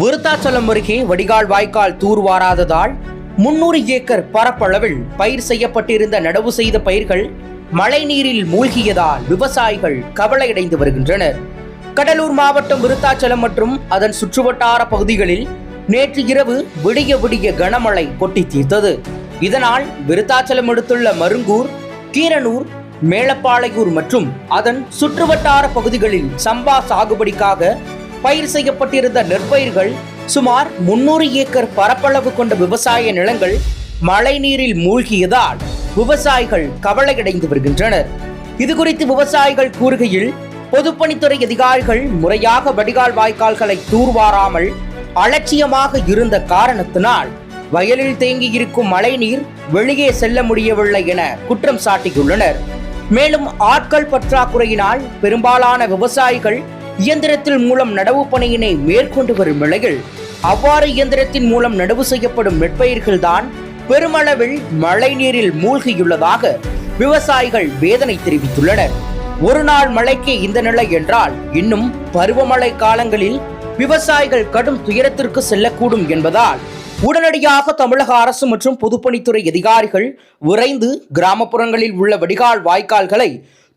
விருத்தாச்சலம் அருகே வடிகால் வாய்க்கால் தூர்வாராததால் முன்னூறு ஏக்கர் பரப்பளவில் பயிர் செய்யப்பட்டிருந்த நடவு செய்த பயிர்கள் மழை நீரில் மூழ்கியதால் விவசாயிகள் கவலையடைந்து வருகின்றனர். கடலூர் மாவட்டம் விருத்தாச்சலம் மற்றும் அதன் சுற்றுவட்டார பகுதிகளில் நேற்று இரவு விடிய விடிய கனமழை கொட்டி தீர்த்தது. இதனால் விருத்தாச்சலம் அடுத்துள்ள மருங்கூர் கீரனூர் மேலப்பாளையூர் மற்றும் அதன் சுற்றுவட்டார பகுதிகளில் சம்பா சாகுபடிக்காக பயிர் செய்யப்பட்டிருந்த நெற்பயிர்கள் சுமார் முன்னூறு ஏக்கர் பரப்பளவு கொண்ட விவசாய நிலங்கள் மழைநீரில் மூழ்கியதால் விவசாயிகள் கவலையடைந்து வருகின்றனர். இது குறித்து விவசாயிகள் கூறுகையில் பொதுப்பணித்துறை அதிகாரிகள் முறையாக வடிகால் வாய்க்கால்களை தூர்வாராமல் அலட்சியமாக இருந்த காரணத்தினால் வயலில் தேங்கியிருக்கும் மழைநீர் வெளியே செல்ல முடியவில்லை என குற்றம் சாட்டியுள்ளனர். மேலும் ஆட்கள் பற்றாக்குறையினால் பெரும்பாலான விவசாயிகள் இயந்திரத்தில் மூலம் நடவு பணியினை மேற்கொண்டு வரும் நிலையில் அவ்வாறு இயந்திரத்தின் மூலம் நடவு செய்யப்படும் நெற்பயிர்கள்தான் பெருமளவில் மழைநீரில் மூழ்கியுள்ளதாக விவசாயிகள் வேதனை தெரிவித்துள்ளனர். ஒரு நாள் மழைக்கு இந்த நிலை என்றால் இன்னும் பருவமழை காலங்களில் விவசாயிகள் கடும் துயரத்திற்கு செல்லக்கூடும் என்பதால் உடனடியாக தமிழக அரசு மற்றும் பொதுப்பணித்துறை அதிகாரிகள் விரைந்து கிராமப்புறங்களில் உள்ள வடிகால் வாய்க்கால்களை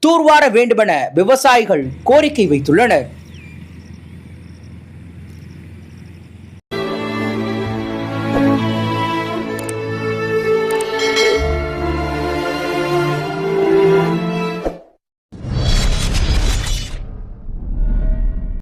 தூர்வார வேண்டுமென விவசாயிகள் கோரிக்கை வைத்துள்ளனர்.